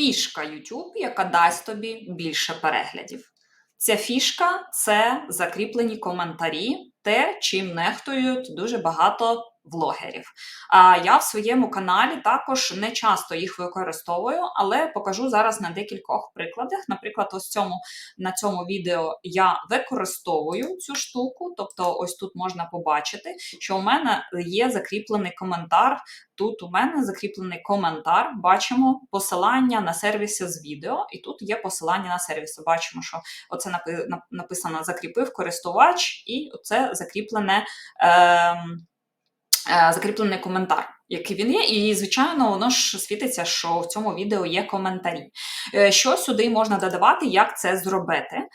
фішка YouTube, яка дасть тобі більше переглядів. Ця фішка це закріплені коментарі, те, чим нехтують дуже багато влогерів. А я в своєму каналі також не часто їх використовую, але покажу зараз на декількох прикладах. Наприклад, ось цьому на цьому відео я використовую цю штуку, тобто, ось тут можна побачити, що у мене є закріплений коментар. Тут у мене закріплений коментар, бачимо посилання на сервіси з відео, і тут є посилання на сервіси. Бачимо, що оце написано закріпив користувач, і оце закріплене. Е, закріплений коментар, який він є, і звичайно, воно ж світиться, що в цьому відео є коментарі. Е, Що сюди можна додавати, як це зробити? Е,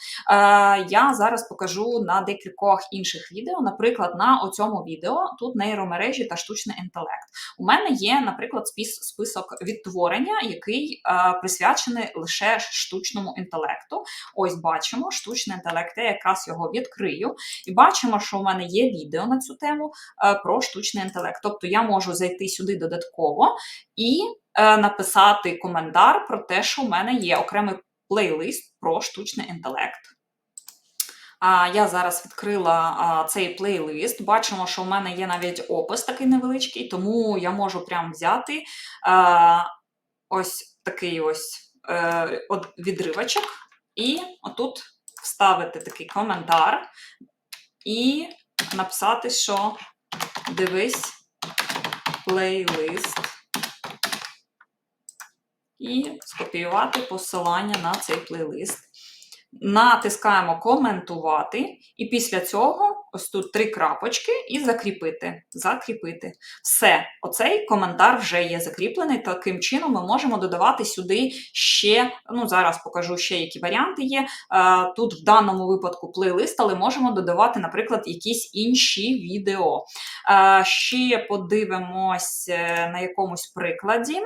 Я зараз покажу на декількох інших відео. Наприклад, на оцьому відео тут нейромережі та штучний інтелект. У мене є, наприклад, список відтворення, який е, присвячений лише штучному інтелекту. Ось бачимо, штучний інтелект, я якраз його відкрию, і бачимо, що у мене є відео на цю тему про штучний інтелект. Тобто я можу зайти сюди додатково і е, написати коментар про те, що у мене є окремий плейлист про штучний інтелект. А, Я зараз відкрила а, цей плейлист. Бачимо, що у мене є навіть опис такий невеличкий, тому я можу прям взяти а, ось такий ось е, от відривочок, і отут вставити такий коментар і написати, що дивись плейлист. І скопіювати посилання на цей плейлист. Натискаємо коментувати, і після цього ось тут три крапочки, і закріпити. Закріпити. Все, оцей коментар вже є закріплений. Таким чином ми можемо додавати сюди ще, ну зараз покажу ще, які варіанти є. Е, Тут в даному випадку плейлист, але можемо додавати, наприклад, якісь інші відео. Е, Ще подивимось е, на якомусь прикладі.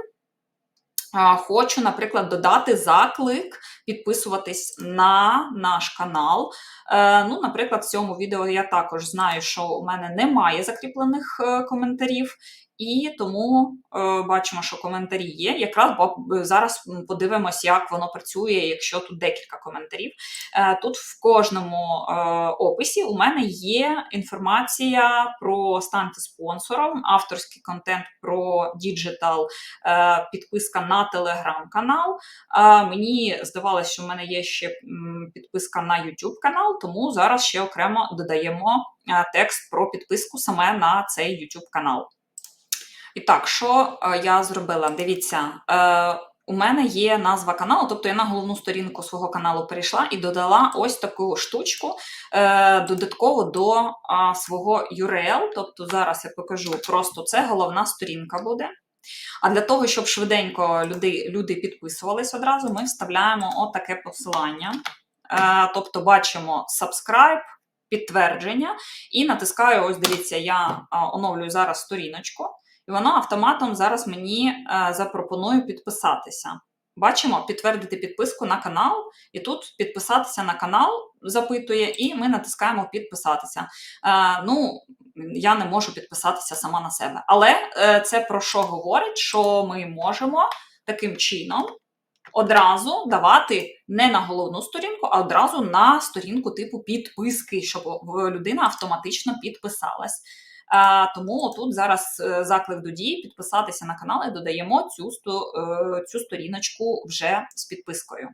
Хочу, наприклад, додати заклик підписуватись на наш канал. Е, ну, наприклад, в цьому відео я також знаю, що у мене немає закріплених е, коментарів, і тому е, бачимо, що коментарі є. Якраз бо- зараз подивимось, як воно працює, якщо тут декілька коментарів. Е, тут в кожному е, описі у мене є інформація про станьте спонсором, авторський контент про діджитал, е, підписка на телеграм-канал. А мені здавалося, що в мене є ще підписка на YouTube канал, тому зараз ще окремо додаємо е, текст про підписку саме на цей YouTube канал. І так, що е, я зробила? Дивіться. Е, у мене є назва каналу, тобто я на головну сторінку свого каналу перейшла і додала ось таку штучку е, додатково до свого URL. Тобто зараз я покажу просто це головна сторінка буде. А для того, щоб швиденько люди, люди підписувались одразу, ми вставляємо отаке посилання. Тобто бачимо subscribe, підтвердження, і натискаю: ось дивіться, я оновлюю зараз сторіночку, і воно автоматом зараз мені е, запропонує підписатися. Бачимо, підтвердити підписку на канал, і тут підписатися на канал запитує, і ми натискаємо підписатися. Е, ну, я не можу підписатися сама на себе. Але е, це про що говорить? Що ми можемо таким чином одразу давати не на головну сторінку, а одразу на сторінку типу підписки, щоб людина автоматично підписалась. Е, тому тут зараз е, заклик до дії підписатися на канал і додаємо цю, е, цю сторіночку вже з підпискою.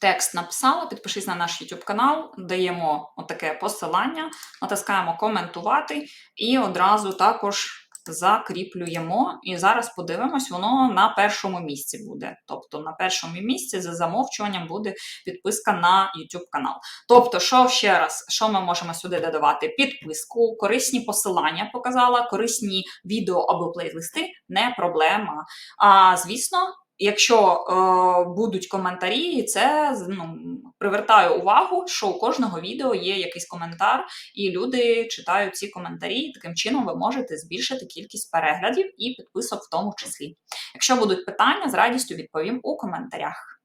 Текст написала, підпишись на наш YouTube канал, даємо отаке посилання, натискаємо коментувати і одразу також закріплюємо. І зараз подивимось, воно на першому місці буде. Тобто на першому місці за замовчуванням буде підписка на YouTube канал. Тобто, що ще раз, що ми можемо сюди додавати? Підписку, корисні посилання показала, корисні відео або плейлисти не проблема. А звісно. Якщо е, будуть коментарі, це ну, привертає увагу, що у кожного відео є якийсь коментар, і люди читають ці коментарі. Таким чином ви можете збільшити кількість переглядів і підписок в тому числі. Якщо будуть питання, з радістю відповім у коментарях.